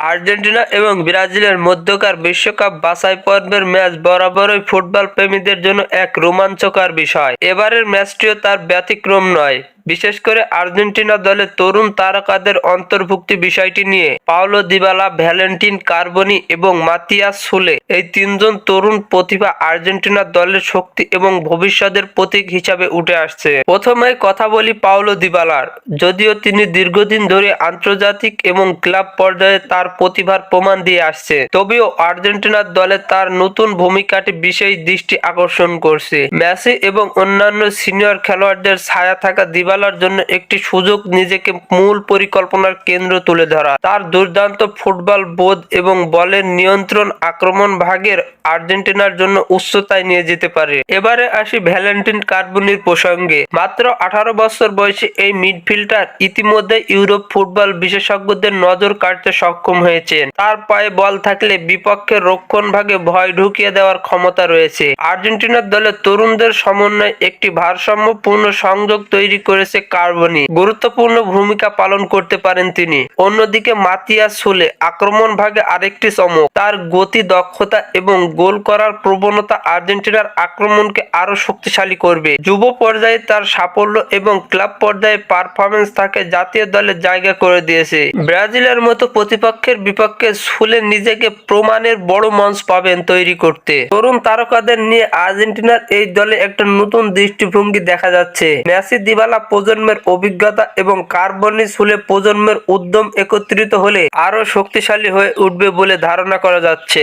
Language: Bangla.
আর্জেন্টিনা এবং ব্রাজিলের মধ্যকার বিশ্বকাপ বাছাই পর্বের ম্যাচ বরাবরই ফুটবল প্রেমীদের জন্য এক রোমাঞ্চকর বিষয়। এবারের ম্যাচটিও তার ব্যতিক্রম নয়। বিশেষ করে আর্জেন্টিনা দলের তরুণ তারকাদের অন্তর্ভুক্তি বিষয়টি নিয়ে পাওলো দিবালা, ভ্যালেন্টিন কার্বনি এবং মাতিয়াস সুলে এই তিনজন তরুণ প্রতিভা আর্জেন্টিনা দলের শক্তি এবং ভবিষ্যতের প্রতীক হিসাবে উঠে আসছে। প্রথমে কথা বলি পাওলো দিবালার। যদিও তিনি দীর্ঘদিন ধরে আন্তর্জাতিক এবং ক্লাব পর্যায়ে তার প্রতিভার প্রমাণ দিয়ে আসছে, তবেও আর্জেন্টিনার দলে তার নতুন ভূমিকাটি বিশেষ দৃষ্টি আকর্ষণ করছে। মেসি এবং অন্যান্য সিনিয়র খেলোয়াড়দের ছায়া থাকা দিবালার জন্য একটি সুযোগ নিজেকে মূল পরিকল্পনার কেন্দ্র তুলে ধরা। তার দুর্দান্ত ফুটবল বোধ এবং বলের নিয়ন্ত্রণ আক্রমণ ভাগের আর্জেন্টিনার জন্য উচ্চতায় নিয়ে যেতে পারে। এবারে আসি ভ্যালেন্টিন কার্বনির প্রসঙ্গে। মাত্র আঠারো বছর বয়সী এই মিডফিল্ডার ইতিমধ্যে ইউরোপ ফুটবল বিশেষজ্ঞদের নজর কাটতে সক্ষম হয়েছেন। তার পায়ে বল থাকলে বিপক্ষের রক্ষণ ভাগে ভয় ঢুকিয়ে দেওয়ার ক্ষমতা রয়েছে। আর্জেন্টিনার দলের তরুণদের সমন্বয়ে একটি ভারসাম্যপূর্ণ সংযোগ তৈরি করেছে কার্বনি। গুরুত্বপূর্ণ ভূমিকা পালন করতে পারেন তিনি। অন্যদিকে মাতিয়াস সুলে আক্রমণ ভাগে আরেকটি চমক। তার গতি, দক্ষতা এবং গোল করার প্রবণতা আর্জেন্টিনার আক্রমণকে আরও শক্তিশালী করবে। যুব পর্যায়ে তার সাফল্য এবং ক্লাব পর্যায়ে পারফরমেন্স তাকে জাতীয় দলে জায়গা করে দিয়েছে। ব্রাজিলের মতো প্রতিপক্ষের বিপক্ষে সুলে নিজেকে প্রমাণের বড় মঞ্চ পাবেন তৈরি করতে। তরুণ তারকাদের নিয়ে আর্জেন্টিনার এই দলে একটা নতুন দৃষ্টিভঙ্গি দেখা যাচ্ছে। মেসি দিবালা প্রজন্মের অভিজ্ঞতা এবং কার্বনি সুলে প্রজন্মের উদ্যম একত্রিত হলে আরও শক্তিশালী হয়ে উঠবে বলে ধারণা করা যাচ্ছে।